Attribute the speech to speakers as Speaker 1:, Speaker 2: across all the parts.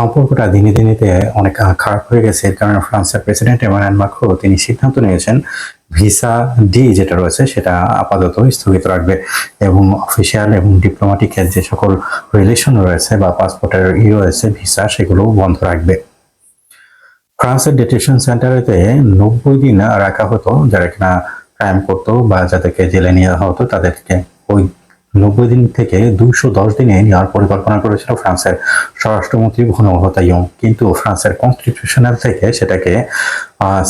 Speaker 1: সম্পর্কটা দিনে দিনেতে অনেক খারাপ হয়ে গেছে। এর কারণে ফ্রান্সের প্রেসিডেন্ট এমানুয়েল মাক্রো তিনি সিদ্ধান্ত নিয়েছেন ভিসা ডি যেটা রয়েছে সেটা আপাতত স্থগিত রাখবে এবং অফিসিয়াল এবং ডিপ্লোম্যাটিকের যে সকল রিলেশন রয়েছে বা পাসপোর্টের ই রয়েছে, ভিসা সেগুলো বন্ধ রাখবে। ফ্রান্সের ডিটেনশন সেন্টারেতে নব্বই দিন রাখা হতো, যারা কিনা ক্রাইম করতো বা যাদেরকে জেলে নেওয়া হতো, তাদেরকে ওই নব্বই দিন থেকে দুইশো দশ দিনে নেওয়ার পরিকল্পনা করেছিল ফ্রান্সের স্বরাষ্ট্রমন্ত্রী ভুনো হতাইয়ং কিন্তু ফ্রান্সের কনস্টিটিউশনাল থেকে সেটাকে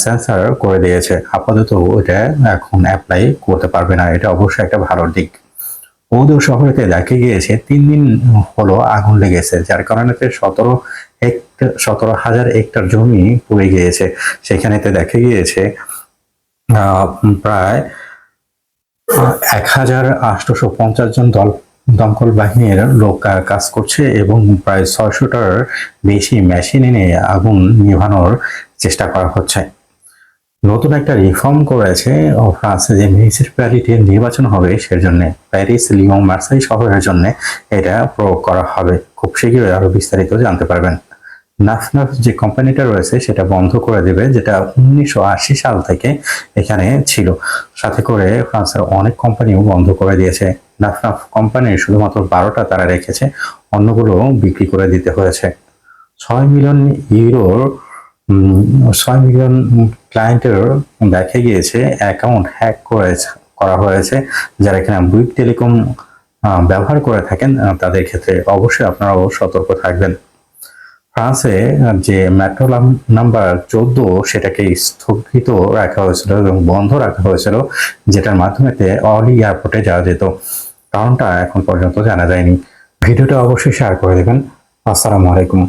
Speaker 1: সেন্সার করে দিয়েছে। আপাতত এটা এখন অ্যাপ্লাই করতে পারবে না। এটা অবশ্যই একটা ভালো দিক। বৌদ্ধ শহরেতে দেখা গিয়েছে, তিন দিন হলো আগুন লেগেছে, যার কারণে সতেরো সতেরো হাজার হেক্টর জমি পুড়ে গিয়েছে। সেখানেতে দেখা গিয়েছে প্রায় এক হাজার আটশোশো পঞ্চাশ জন দল, দমকল বাহিনীর লোক কাজ করছে এবং প্রায় ছয়শোটার বেশি মেশিন এনে আগুন নিভানোর চেষ্টা করা হচ্ছে। নতুন একটা রিফর্ম করেছে ফ্রান্সে যে মিউনিসিপ্যালিটির নির্বাচন হবে সেজন্য, প্যারিস লিয়ং মার্সাই শহরের জন্য এটা প্রয়োগ করা হবে। খুব শীঘ্রই আরও বিস্তারিত জানতে পারবেন। নাফনাফ যে কোম্পানিটা রয়েছে, সেটা বন্ধ করে দেবে, যেটা উনিশশো আশি সাল থেকে এখানে ছিল। সাথে করে ফ্রান্সের অনেক কোম্পানিও বন্ধ করে দিয়েছে। নাফনাফ কোম্পানির শুধুমাত্র বারোটা তারা রেখেছে, অন্যগুলো বিক্রি করে দিতে হয়েছে। ছয় মিলিয়ন ইউরোর ছয় মিলিয়ন ক্লায়েন্টের দেখা গিয়েছে অ্যাকাউন্ট হ্যাক করেছে, করা হয়েছে। যারা কিনা বুইক টেলিকম ব্যবহার করে থাকেন তাদের ক্ষেত্রে অবশ্যই আপনারাও সতর্ক থাকবেন। ফ্রান্সে যে মেট্রো নাম্বার চোদ্দ সেটাকে স্থগিত রাখা হয়েছিল এবং বন্ধ রাখা হয়েছিল, যেটার মাধ্যমে অলি এয়ারপোর্টে যাওয়া যেত। কারণটা এখন পর্যন্ত জানা যায়নি। ভিডিওটা অবশ্যই শেয়ার করে দেবেন। আসসালামু আলাইকুম।